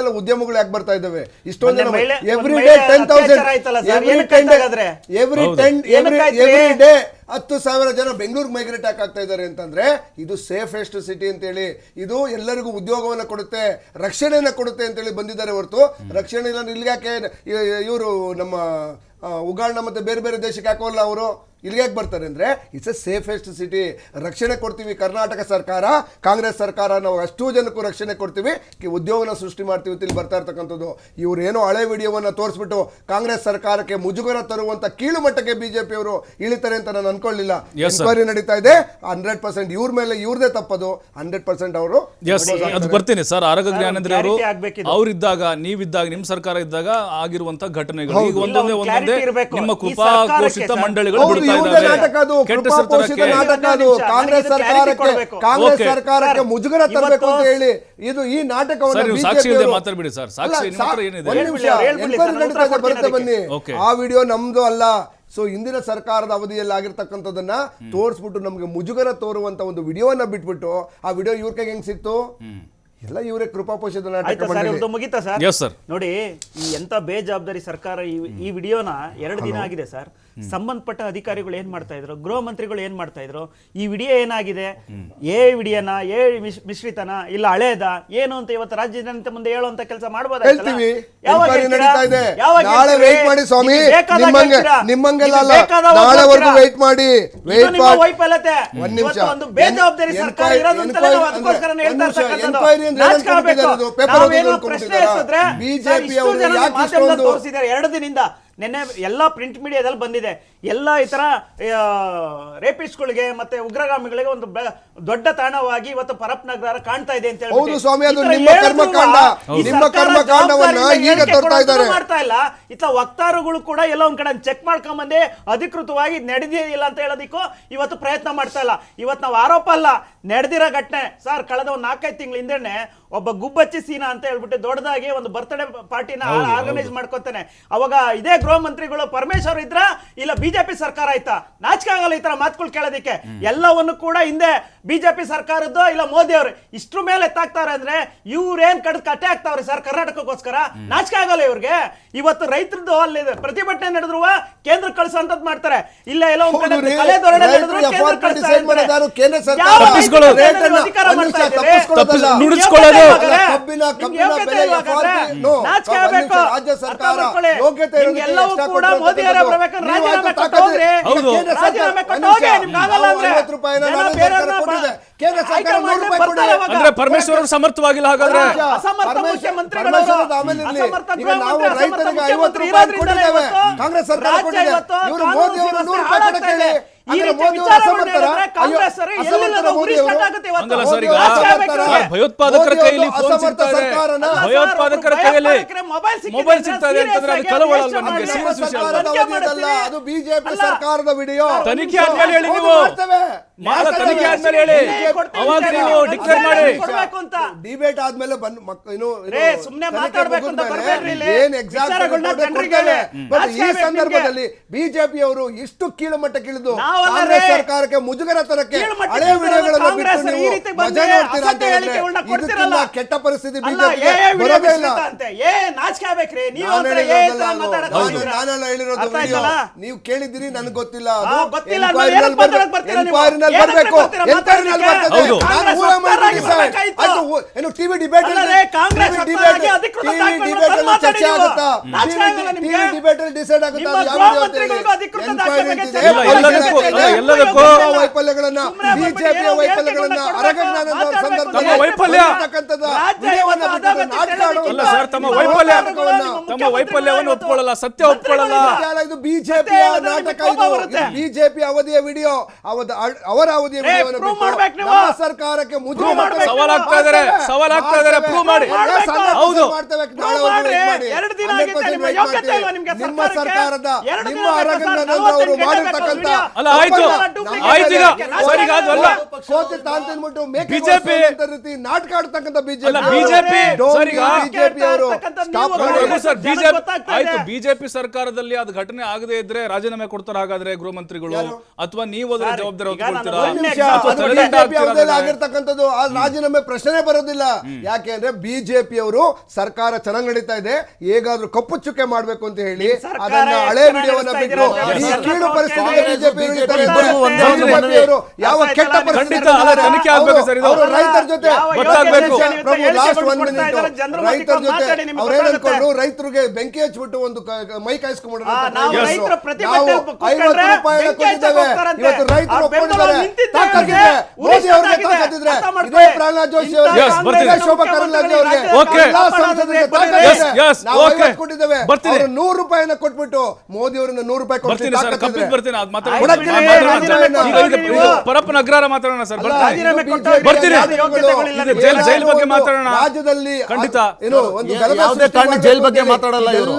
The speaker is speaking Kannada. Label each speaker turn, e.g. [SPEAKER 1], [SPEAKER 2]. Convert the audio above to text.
[SPEAKER 1] ಎಲ್ಲ ಉದ್ಯಮಗಳು ಯಾಕೆ ಬರ್ತಾ ಇದಾವೆ ಇಷ್ಟೊಂದು
[SPEAKER 2] ಜನ
[SPEAKER 1] every day ten thousand
[SPEAKER 2] sir, ಏನಕ್ಕೆ
[SPEAKER 1] every ten every every day ಹತ್ತು ಸಾವಿರ ಜನ ಬೆಂಗಳೂರಿಗೆ ಮೈಗ್ರೇಟ್ ಆಗ್ತಾ ಇದ್ದಾರೆ ಅಂತಂದ್ರೆ ಇದು ಸೇಫೆಸ್ಟ್ ಸಿಟಿ ಅಂತೇಳಿ. ಇದು ಎಲ್ಲರಿಗೂ ಉದ್ಯೋಗವನ್ನ ಕೊಡುತ್ತೆ ರಕ್ಷಣೆಯನ್ನ ಕೊಡುತ್ತೆ ಅಂತೇಳಿ ಬಂದಿದ್ದಾರೆ ಹೊರತು. ರಕ್ಷಣೆ ಇಲ್ಲ ಇಲ್ಲಿಗೆ ಯಾಕೆ ಇವರು ನಮ್ಮ ಉಗಾಂಡ ಮತ್ತೆ ಬೇರೆ ಬೇರೆ ದೇಶಕ್ಕೆ ಹಾಕೋಲ್ಲ ಅವರು. ಇಲ್ಲಿಗೆ ಯಾಕೆ ಬರ್ತಾರೆ ಅಂದ್ರೆ ಇಟ್ಸ್ ಎ ಸೇಫೆಸ್ಟ್ ಸಿಟಿ ರಕ್ಷಣೆ ಕೊಡ್ತೀವಿ ಕರ್ನಾಟಕ ಸರ್ಕಾರ ಕಾಂಗ್ರೆಸ್ ಸರ್ಕಾರ ನಾವು ಅಷ್ಟು ಜನಕ್ಕೂ ರಕ್ಷಣೆ ಕೊಡ್ತೀವಿ. ಕಿ- ಉದ್ಯೋಗನ ಸೃಷ್ಟಿ ಮಾಡ್ತೀವಿ ಅಂತ ಇಲ್ಲಿ ಬರ್ತಾ ಇರ್ತಕ್ಕಂಥದ್ದು. ಇವರೇನೋ ಏನೋ ಹಳೆ ವಿಡಿಯೋವನ್ನ ತೋರಿಸ್ಬಿಟ್ಟು ಕಾಂಗ್ರೆಸ್ ಸರ್ಕಾರಕ್ಕೆ ಮುಜುಗರ ತರುವಂತ ಕೀಳು ಮಟ್ಟಕ್ಕೆ ಬಿಜೆಪಿ ಅವರು ಇಳಿತಾರೆ ಅಂತ ನಾನು ಅನ್ಕೊಳ್ಳಿಲ್ಲ. ಎನ್ಕ್ವೈರಿ ನಡೀತಾ ಇದೆ. ಹಂಡ್ರೆಡ್ ಪರ್ಸೆಂಟ್ ಇವ್ರ ಮೇಲೆ ಇವ್ರದೇ ತಪ್ಪದು. ಹಂಡ್ರೆಡ್ ಪರ್ಸೆಂಟ್ ಅವರು
[SPEAKER 3] ಎಸ್ ಅದು ಬರ್ತೀನಿ ಸರ್ ಆರೋಗ್ಯ ಜ್ಞಾನೇಂದ್ರ ಅವರು. ಅವರಿದ್ದಾಗ ನೀವಿದ್ದಾಗ ನಿಮ್ ಸರ್ಕಾರ ಇದ್ದಾಗ ಆಗಿರುವಂತ ಘಟನೆಗಳು. ಈಗ ಒಂದೊಂದೇ ಒಂದೊಂದೇ ನಿಮ್ಮ ಕೃಪಾ
[SPEAKER 2] ಘೋಷಿತ
[SPEAKER 3] ಮಂಡಳಿಗಳು
[SPEAKER 1] ನಾಟಕ ಅದು ನಾಟಕ ಕಾಂಗ್ರೆಸ್ ಸರ್ಕಾರಕ್ಕೆ ಕಾಂಗ್ರೆಸ್ ಸರ್ಕಾರಕ್ಕೆ ಮುಜುಗರ ತರಬೇಕು ಅಂತ ಹೇಳಿ ಇದು ಈ ನಾಟಕವನ್ನು ಬರುತ್ತೆ ಬನ್ನಿ. ಆ ವಿಡಿಯೋ ನಮ್ದು ಅಲ್ಲ. ಸೊ ಇಂದಿನ ಸರ್ಕಾರದ ಅವಧಿಯಲ್ಲಿ ಆಗಿರ್ತಕ್ಕಂಥದ್ದನ್ನ ತೋರಿಸ್ಬಿಟ್ಟು ನಮಗೆ ಮುಜುಗರ ತೋರುವಂತ ಒಂದು ವಿಡಿಯೋವನ್ನ ಬಿಟ್ಬಿಟ್ಟು ಆ ವಿಡಿಯೋ ಇವ್ರ ಕೈಗೆ ಹೆಂಗ್ ಸಿಕ್ತು? ಎಲ್ಲ ಇವರೇ ಕೃಪಾಪೋಷದ
[SPEAKER 2] ಆಯ್ತಾ ಸರ್
[SPEAKER 1] ಮಂಡಳಿ.
[SPEAKER 2] ಇವ್ರದ್ದು ಮುಗೀತಾ ಸರ್. ನೋಡಿ ಈ ಎಂತ ಬೇಜವಾಬ್ದಾರಿ ಸರ್ಕಾರ ಈ ಈ ವಿಡಿಯೋನ ಎರಡು ದಿನ ಆಗಿದೆ ಸರ್. ಸಂಬಂಧಪಟ್ಟ ಅಧಿಕಾರಿಗಳು ಏನ್ ಮಾಡ್ತಾ ಇದ್ರು? ಗೃಹ ಮಂತ್ರಿಗಳು ಏನ್ ಮಾಡ್ತಾ ಇದ್ರು? ಈ ವಿಡಿಯೋ ಏನಾಗಿದೆ? ಏ ವಿಡಿಯೋನ ಏ ಮಿಶ್- ಮಿಶ್ರಿತನ ಇಲ್ಲ ಹಳೇದ ಏನು ಅಂತ ಇವತ್ತು ರಾಜ್ಯ ಜನತೆ ಮುಂದೆ ಹೇಳುವಂತ ಕೆಲಸ ಮಾಡ್ಬೋದಾಯ್ತಲ್ಲ?
[SPEAKER 1] ಹೇಳ್ತೀವಿ.
[SPEAKER 2] ಯಾವಾಗ
[SPEAKER 1] Enquiry
[SPEAKER 2] ಹೇಳ್ತೀರಾ?
[SPEAKER 1] ನಡೀತಾ ಇದೆ.
[SPEAKER 2] ಯಾವಾಗ
[SPEAKER 1] ನಾಳೆ
[SPEAKER 2] ಹೇಳ್ತೀರಿ?
[SPEAKER 1] ವೇಟ್ ಮಾಡಿ ಸ್ವಾಮಿ.
[SPEAKER 2] ನಿಮ್ಗೆ ಬೇಕಾದಾಗ
[SPEAKER 1] ನಿಮ್ಮಂಗೆ
[SPEAKER 2] ಹೇಳ್ತೀರಾ?
[SPEAKER 1] ನಿಮ್ಮಂಗೆಲ್ಲ
[SPEAKER 2] ನಿಮ್ಗೆ
[SPEAKER 1] ಅಲ್ಲ.
[SPEAKER 2] ಬೇಕಾದಾಗ
[SPEAKER 1] ನಾಳೆವರೆಗೂ
[SPEAKER 2] ಹೋಗ್ತೀರಾ?
[SPEAKER 1] ವೇಟ್ ಮಾಡಿ.
[SPEAKER 2] ಇದು
[SPEAKER 1] ವೇಟ್
[SPEAKER 2] ನಿಮ್ಮ
[SPEAKER 1] ಮಾಡಿ.
[SPEAKER 2] ವೈಫಲ್ಯತೆ.
[SPEAKER 1] ಒಂದ್ ನಿಮಿಷ.
[SPEAKER 2] ಇವತ್ತು ಒಂದು ಬೇಜವಾಬ್ದಾರಿ ಸರ್ಕಾರ ಇರೋದು ಅಂತಲೇ ನಾವು ಅದಕ್ಕೋಸ್ಕರ ಹೇಳ್ತಾ
[SPEAKER 1] ನಿಮಿಷ,
[SPEAKER 2] ಇರ್ತಕ್ಕಂಥದ್ದು.
[SPEAKER 1] ಎನ್ಕ್ವೈರಿ ಅಂದ್ರೆ
[SPEAKER 2] ನಾಚಿಕೆ
[SPEAKER 1] ಏನ್
[SPEAKER 2] ಆಗ್ಬೇಕು.
[SPEAKER 1] ಕೊಟ್ಟಿದ್ದಾರೆ ಇದು? ಪೇಪರ್
[SPEAKER 2] ನಾವೇನೋ
[SPEAKER 1] ಓದಿದ್ರು
[SPEAKER 2] ಪ್ರಶ್ನೆ? ಎತ್ತಿದ್ರೆ
[SPEAKER 1] ಅವರು ಯಾಕೆ
[SPEAKER 2] ತೋರಿಸಿದ್ದಾರೆ ಎರಡು ದಿನದಿಂದ ನಿನ್ನೆ ಎಲ್ಲಾ ಪ್ರಿಂಟ್ ಮೀಡಿಯಾದಲ್ಲಿ ಬಂದಿದೆ ಎಲ್ಲ ಈ ಥರ ರೇಪಿಸ್ಟ್ಗಳಿಗೆ ಮತ್ತೆ ಉಗ್ರಗಾಮಿಗಳಿಗೆ ಒಂದು ದೊಡ್ಡ ತಾಣವಾಗಿ ಇವತ್ತು ಪರಪ್ ನಗರ ಕಾಣ್ತಾ ಇದೆ ಅಂತ
[SPEAKER 1] ಹೇಳಿ ಸ್ವಾಮಿ, ಅದು ನಿಮ್ಮ ಕರ್ಮಕಾಂಡ. ನಿಮ್ಮ ಕರ್ಮಕಾಂಡವನ್ನ ಈಗ ತರ್ತಾ ಇದ್ದಾರೆ.
[SPEAKER 2] ಮಾಡ್ತಾ ಇಲ್ಲ ಇತ್ತ ವಕ್ತಾರಗಳು ಕೂಡ ಎಲ್ಲ ಒಂದ್ ಕಡೆ ಚೆಕ್ ಮಾಡ್ಕೊಂಬಂದೆ ಅಧಿಕೃತವಾಗಿ ನಡೆದಿಲ್ಲ ಅಂತ ಹೇಳೋದಿಕ್ಕೂ ಇವತ್ತು ಪ್ರಯತ್ನ ಮಾಡ್ತಾ ಇಲ್ಲ ಇವತ್ತು ನಾವು ಆರೋಪ ಅಲ್ಲ ನಡೆದಿರೋ ಘಟನೆ ಸರ್ ಕಳೆದ ಒಂದು ನಾಲ್ಕೈದು ತಿಂಗಳ ಹಿಂದೆನೆ ಒಬ್ಬ ಗುಬ್ಬಚ್ಚಿ ಸೀನಾ ಅಂತ ಹೇಳ್ಬಿಟ್ಟು ದೊಡ್ಡದಾಗಿ ಒಂದು ಬರ್ತ್ಡೇ ಪಾರ್ಟಿನ ಆರ್ಗನೈಸ್ ಮಾಡ್ಕೊತಾನೆ. ಅವಾಗ ಇದೇ ಗೃಹ ಮಂತ್ರಿಗಳು ಪರಮೇಶ್ವರ್ ಇದ್ರ? ಇಲ್ಲ ಬಿಜೆಪಿ ಸರ್ಕಾರ ಆಯ್ತಾ? ನಾಚಿಕೆ ಆಗಲ್ಲ ಈ ತರ ಮಾತುಗಳು ಕೇಳೋದಿಕ್ಕೆ. ಎಲ್ಲವನ್ನು ಕೂಡ ಹಿಂದೆ ಬಿಜೆಪಿ ಸರ್ಕಾರದ್ದು ಇಲ್ಲ ಮೋದಿ ಅವರು ಇಷ್ಟ್ರ ಮೇಲೆ ಎತ್ತಾಕ್ತಾರೆ ಅಂದ್ರೆ ಇವ್ರೇನ್ ಕಡ್ದು ಕಟ್ಟೆ ಆಗ್ತಾವ್ರೆ ಸರ್ ಕರ್ನಾಟಕಕ್ಕೋಸ್ಕರ? ನಾಚಿಕೆ ಆಗಲ್ಲ ಇವ್ರಿಗೆ. ಇವತ್ತು ರೈತರದ್ದು ಅಲ್ಲಿ ಪ್ರತಿಭಟನೆ ನಡೆದ್ರು ಕೇಂದ್ರ ಕಳಿಸುವಂತದ್ ಮಾಡ್ತಾರೆ. ಇಲ್ಲ ಎಲ್ಲ ಒಂದ್ ಕಡೆ
[SPEAKER 1] ಹೌದು
[SPEAKER 2] ಕಲೆ ಧೋರಣೆ ನಡೆದ್ರು ಕೇಂದ್ರ ಕಳಿಸ್ತಾ ಇದ್ದಾರೆ.
[SPEAKER 1] ಸರ್ಕಾರ
[SPEAKER 2] ಯಾವ ಅಧಿಕಾರ ಮಾಡ್ತಾ ಇದ್ದಾರೆ?
[SPEAKER 3] ನುಡಿಸ್ಕೊಳ್ಳೋದು.
[SPEAKER 1] ಕಬ್ಬಿನ ಕಬ್ಬಿನ ಬೆಲೆ ರಾಜ್ಯ ಸರ್ಕಾರ ಯೋಗ್ಯತೆ ಇರೋದಕ್ಕೆ
[SPEAKER 2] ನಿಮ್ಗೆಲ್ಲವೂ ಕೂಡ ಮೋದಿ ಅವರೇ ಬರ್ಬೇಕಾದ್ರೆ
[SPEAKER 1] ನೀವು
[SPEAKER 2] ರಾಜೀನಾಮೆ ಕೊಟ್ಟು ಹೋಗ್ರಿ.
[SPEAKER 1] ಕೇಂದ್ರ ಸರ್ಕಾರ-
[SPEAKER 2] ರಾಜೀನಾಮೆ ಕೊಟ್ಟು
[SPEAKER 1] ಒಂದ್
[SPEAKER 2] ಹೋಗಿ, ನಿಮ್ಗೆ ಆಗಲ್ಲ ಅಂದ್ರೆ.
[SPEAKER 1] 50 ರೂಪಾಯಿನ
[SPEAKER 2] ಜನ
[SPEAKER 1] ನಾನು
[SPEAKER 2] ಬೇರೆ
[SPEAKER 1] ಸರ್ಕಾರ ಕೊಟ್ಟಿದೆ. ಕೇಂದ್ರ ಸರ್ಕಾರ
[SPEAKER 2] ಆಯ್ಕೆ
[SPEAKER 1] ನೂರು ರೂಪಾಯಿ ಕೊಟ್ಟಿದೆ.
[SPEAKER 3] ಅಂದ್ರೆ ಪರಮೇಶ್ವರ್ ಅವರು ಸಮರ್ಥವಾಗಿಲ್ಲ ಹಾಗಾದ್ರೆ
[SPEAKER 2] ಅಸಮರ್ಥ ಮುಖ್ಯಮಂತ್ರಿಗಳು. ಅಸಮರ್ಥ
[SPEAKER 1] ಈಗ ನಾವು ರೈತರಿಗೆ ಐವತ್ತು ರೂಪಾಯಿ ಕೊಟ್ಟಿದ್ದೇವೆ. ಕಾಂಗ್ರೆಸ್ ಸರ್ಕಾರ ಕೊಟ್ಟಿದೆ. ಇವರು ಮೋದಿ ಅವರು ನೂರು ರೂಪಾಯಿ ಕೊಡಕ್ಕೆ
[SPEAKER 3] ಭಯೋತ್ಪಾದಕರ ಕೈಯಲ್ಲಿ ಫೋನ್
[SPEAKER 1] ಅಸಮರ್ಥ
[SPEAKER 3] ಸಿಗ್ತಾ ಇದೆ.
[SPEAKER 1] ಸರ್ಕಾರನ?
[SPEAKER 3] ಭಯೋತ್ಪಾದಕರ ಕೈಯಲ್ಲಿ
[SPEAKER 2] ಮೊಬೈಲ್
[SPEAKER 3] ಅಂತಂದ್ರೆ ಅದು ಕಳವಳ ನಮ್ಗೆ. ವಿಷಯ
[SPEAKER 1] ಸರ್ಕಾರದ
[SPEAKER 2] ತನಿಖೆ
[SPEAKER 1] ಅದು ಬಿಜೆಪಿ ಸರ್ಕಾರದ ವಿಡಿಯೋ.
[SPEAKER 3] ತನಿಖೆ ಆದ್ಮೇಲೆ ಹೇಳಿ ನೀವು. ಮಾಡ ತನಿಖೆ ಆದ್ಮೇಲೆ ಹೇಳಿ. ಅವಾಗ ನೀವು ಡಿಕ್ಲೇರ್ ಮಾಡಿ.
[SPEAKER 1] ಡಿಬೇಟ್ ಆದ್ಮೇಲೆ ಬಂದ್
[SPEAKER 2] ಮಕ್ಕಳು
[SPEAKER 1] ತನಿಖೆ
[SPEAKER 2] ಮಾತಾಡ್ಬೇಕು ಅಂತ.
[SPEAKER 1] ಏನ್ ಎಕ್ಸಾಕ್ಟ್
[SPEAKER 2] ಜನರಿಗೆ
[SPEAKER 1] ಈ ಸಂದರ್ಭದಲ್ಲಿ ಬಿಜೆಪಿ ಅವರು ಇಷ್ಟು ಕೀಳು ಕಾಂಗ್ರೆಸ್ ಸರ್ಕಾರಕ್ಕೆ ಮುಜುಗರ ತರಕ್ಕೆ ಹಳೆ ವಿಡಿಯೋಗಳನ್ನ
[SPEAKER 2] ಕಾಂಗ್ರೆಸ್ ಈ
[SPEAKER 1] ನೀವು
[SPEAKER 2] ರೀತಿ ಬಂದ್ರೆ
[SPEAKER 1] ಮಜಾ ನೋಡ್ತೀರಾ ಅಂತ
[SPEAKER 2] ಅಸತ್ಯ
[SPEAKER 1] ಹೇಳಿದ್ರೆ
[SPEAKER 2] ಹೇಳಿಕೆಗಳನ್ನ ಕೊಡ್ತಿರಲ್ಲ.
[SPEAKER 1] ಇದಕ್ಕಿಂತ ಕೆಟ್ಟ ಪರಿಸ್ಥಿತಿ
[SPEAKER 2] ಅಲ್ಲ,
[SPEAKER 1] ಬಿಜೆಪಿ
[SPEAKER 2] ಏ, ಏ, ವಿಡಿಯೋ
[SPEAKER 1] ಬರೋದೇ ಇಲ್ಲ
[SPEAKER 2] ಬಿಡಿಸ್ತಾ ಅಂತೆ. ಏ ನಾಚಿಕೆ ಆಗ್ಬೇಕ್ರಿ ನೀವು
[SPEAKER 1] ನಾನು
[SPEAKER 2] ಒಂಥರ ಏ
[SPEAKER 1] ಹೇಳಿರೋದಲ್ಲ
[SPEAKER 2] ತರ ಮಾತಾಡಕ್
[SPEAKER 1] ನಾನು-
[SPEAKER 2] ಹೋಗ್ತೀರಾ?
[SPEAKER 1] ನಾನೆಲ್ಲ ಹೇಳಿರೋದು
[SPEAKER 2] ಅರ್ಥ
[SPEAKER 1] ವಿಡಿಯೋ
[SPEAKER 2] ಆಯ್ತಲ್ಲ?
[SPEAKER 1] ನೀವು ಕೇಳಿದಿರಿ ನನಗೆ ಗೊತ್ತಿಲ್ಲ
[SPEAKER 2] ಆ,
[SPEAKER 1] ಅದು
[SPEAKER 2] ಗೊತ್ತಿಲ್ಲ,
[SPEAKER 1] Enquiry
[SPEAKER 2] ನಾನು ಏನಕ್ಕೆ
[SPEAKER 1] ನಲ್ಲಿ
[SPEAKER 2] ಮಾತಾಡಕ್ ಬರ್ತೀರಾ ನೀವು?
[SPEAKER 1] Enquiry ನಲ್ಲಿ
[SPEAKER 2] ಏನಕ್ಕೆ
[SPEAKER 1] ಬರ್ಬೇಕು
[SPEAKER 2] ಬರ್ತೀರಾ
[SPEAKER 1] Enquiry ನಲ್ಲಿ
[SPEAKER 2] ಮಾತಾಡಕ್ಕೆ?
[SPEAKER 1] ಬರ್ತದೆ.
[SPEAKER 3] ಹೌದು.
[SPEAKER 1] ನಾನು
[SPEAKER 2] ಕಾಂಗ್ರೆಸ್
[SPEAKER 1] ಊಹೆ ಮಾಡಿದ್ದೀನಿ ಸರ್.
[SPEAKER 2] ಬರ್ಬೇಕಾಯ್ತು.
[SPEAKER 1] ಆಯ್ತು, ಊ- ಏನು ಟಿವಿ ಡಿಬೇಟ್
[SPEAKER 2] ಅಲ್ಲ ರೇ, ಕಾಂಗ್ರೆಸ್ ವಕ್ತಾರಾಗಿ ಅಧಿಕೃತ ದಾಖಲೆಗಳನ್ನ ಮಾತಾಡಿ
[SPEAKER 1] ಚರ್ಚೆ
[SPEAKER 2] ನೀವು.
[SPEAKER 1] ಆಗುತ್ತಾ
[SPEAKER 2] ನಾಚಿಕೆ ಆಗಲ್ಲ ನಿಮ್ಗೆ?
[SPEAKER 1] ಡಿಬೇಟ್ ಅಲ್ಲಿ ಡಿಸೈಡ್ ಆಗುತ್ತಾ
[SPEAKER 2] ನಿಮ್ಮ
[SPEAKER 1] ಅದು ಯಾವ
[SPEAKER 2] ಗೃಹ ಮಂತ್ರಿಗಳಿಗೂ ಅಧಿಕೃತ
[SPEAKER 1] Enquiry
[SPEAKER 2] ದಾಖಲೆ
[SPEAKER 1] ಅಂತಿದೆ.
[SPEAKER 2] ಇಲ್ಲ,
[SPEAKER 3] ಎಲ್ಲದಕ್ಕೂ-
[SPEAKER 1] ಇದೆ.
[SPEAKER 3] ಅಲ್ಲ, ಎಲ್ಲದಕ್ಕೂ
[SPEAKER 1] ವೈಫಲ್ಯಗಳನ್ನ ಬಿಜೆಪಿ
[SPEAKER 2] ಏನೋ
[SPEAKER 1] ವೈಫಲ್ಯಗಳನ್ನ ಅರಗಜ್ಞಾನದ ಸಂದರ್ಭದಲ್ಲಿ
[SPEAKER 3] ತಮ್ಮ ವೈಫಲ್ಯ. ಅಲ್ಲ ಸರ್ ತಮ್ಮ ವೈಫಲ್ಯ ತಮ್ಮ ವೈಫಲ್ಯವನ್ನು ಒಪ್ಕೊಳ್ಳಲ್ಲ ಸತ್ಯ ಒಪ್ಕೊಳ್ಳಲ್ಲ
[SPEAKER 1] ಇದು ಬಿಜೆಪಿಯ ನಾಟಕ ಇದು ಬಿಜೆಪಿ ಅವಧಿಯ ವಿಡಿಯೋ ಅವರ ಅವಧಿಯ ವಿಡಿಯೋವನ್ನು ಸರ್ಕಾರಕ್ಕೆ
[SPEAKER 2] ಮಾಡ್ಬೇಕು.
[SPEAKER 3] ಸವಾಲಾಗ್ತಾ ಇದಾರೆ, ಸವಾಲಾಗ್ತಾ ಇದಾರೆ, prove ಮಾಡಿ. ಹೌದು.
[SPEAKER 1] ನಾಳೆವರೆಗೂ ಮಾಡಿ.
[SPEAKER 2] ಎರಡು ದಿನ ಆಗಿದೆ, ನಿಮ್ಮ?
[SPEAKER 1] ಸರ್ಕಾರದ ನಿಮ್ಮ? ಅರಗಜ್ಞಾನದ ಅವರು
[SPEAKER 2] ಮಾಡಿರ್ತಕ್ಕಂತ
[SPEAKER 1] ಮಾಡಿರ್ತಕ್ಕಂಥ
[SPEAKER 3] ಅಲ್ಲ, ಆಯ್ತು. ಆಯ್ತು ಈಗ. ಸರ್, ಅದು ಅಲ್ಲ.
[SPEAKER 1] ಕೋತಿ ತಾಂತಿನ್ಬಿಟ್ಟು ಮೇಕೆ
[SPEAKER 3] BJP
[SPEAKER 1] ಅಂತ ರೀತಿ ನಾಟಕ ಆಡ್ತಕ್ಕಂಥ ಬಿಜೆಪಿ.
[SPEAKER 3] ಅಲ್ಲ, BJP ಸರ್, ಈಗ
[SPEAKER 1] ಬಿಜೆಪಿ ಅವರು
[SPEAKER 3] ಸರ್ ಬಿಜೆಪಿ ಆಯ್ತು ಬಿಜೆಪಿ ಸರ್ಕಾರದಲ್ಲಿ ಅದು ಘಟನೆ ಆಗದೆ ಇದ್ರೆ ರಾಜೀನಾಮೆ ಕೊಡ್ತಾರ ಹಾಗಾದ್ರೆ ಗೃಹ ಮಂತ್ರಿಗಳು ಅಥವಾ ನೀವು ಅದರ ಜವಾಬ್ದಾರಿ
[SPEAKER 1] ಆಗಿರ್ತಕ್ಕಂಥದ್ದು. ಆ ರಾಜೀನಾಮೆ ಪ್ರಶ್ನೆ ಬರೋದಿಲ್ಲ. ಯಾಕೆ ಅಂದ್ರೆ ಬಿಜೆಪಿ ಅವರು ಸರ್ಕಾರ ಚೆನ್ನಾಗಿ ನಡೀತಾ ಇದೆ ಹೇಗಾದ್ರೂ ಕಪ್ಪು ಚುಕ್ಕೆ ಮಾಡ್ಬೇಕು ಅಂತ ಹೇಳಿ ಅದನ್ನ ಹಳೆ ವಿಡಿಯೋವನ್ನ ಬಿಟ್ಟು ಈ ಕೀಳು ಪರಿಸ್ಥಿತಿಗೆ ಬಿಜೆಪಿ ಯಾವ ಕೆಟ್ಟ ಪರಿಸ್ಥಿತಿ
[SPEAKER 3] ಸರ್ ಇದು.
[SPEAKER 1] ರೈತರ ಜೊತೆ
[SPEAKER 3] ಗೊತ್ತಾಗ್ಬೇಕು.
[SPEAKER 1] ಪ್ರಭು ಲಾಸ್ಟ್ ಮಿನಿಟ್ ರೈತರ ಜೊತೆ ಅವ್ರೇನ್ ಅನ್ಕೊಂಡ್ರು ರೈತರಿಗೆ ಬೆಂಕಿ ಹಚ್ಬಿಟ್ಟು ಒಂದು ಮೈ ಕಾಯಿಸ್ಕೊಂಡ್ಬಿಡ್ರು.
[SPEAKER 2] ರೈತರ
[SPEAKER 1] ಐವತ್ತು ಕೊಟ್ಟಿದ್ದೇವೆ ಇವತ್ತು ಒಪ್ಕೊಂಡಿದ್ದಾರೆ. ತಾಕತ್ತಿದ್ರೆ ಮೋದಿ ಅವ್ರಿಗೆ ತಾಕತ್ತಿದ್ರೆ ಇದೇ ಪ್ರಹ್ಲಾದ್ ಜೋಶಿ ಅವರಿಗೆ. ಶೋಭಾ ಕರಂದ್ಲಾಜೆ ಅವರಿಗೆ. ಎಲ್ಲಾ ಸಂಸದರಿಗೆ
[SPEAKER 2] Yes,
[SPEAKER 1] ತಾಕತ್ತಿದೆ. ನಾವು
[SPEAKER 3] okay.
[SPEAKER 1] ಐವತ್ತು ಕೊಟ್ಟಿದ್ದೇವೆ ಅವರು ನೂರು ರೂಪಾಯಿನ ಕೊಟ್ಬಿಟ್ಟು ಮೋದಿ ಅವರನ್ನ ನೂರು ರೂಪಾಯಿ ಕೊಡ್ತೀನಿ
[SPEAKER 3] ಪರಪ್ಪನ ಅಗ್ರಹಾರ ಮಾತಾಡೋಣ. ಸರ್. ಬರ್ತೀನಿ ಜೈಲ್- ಜೈಲ್ ಬಗ್ಗೆ ಮಾತಾಡೋಣ.
[SPEAKER 1] ರಾಜ್ಯದಲ್ಲಿ
[SPEAKER 3] ಖಂಡಿತ.
[SPEAKER 1] ಏನು ಒಂದು ಗಲಭೆ
[SPEAKER 4] ಯಾವುದೇ ಕಾರಣ ಜೈಲ್ ಬಗ್ಗೆ ಮಾತಾಡಲ್ಲ ಇವರು.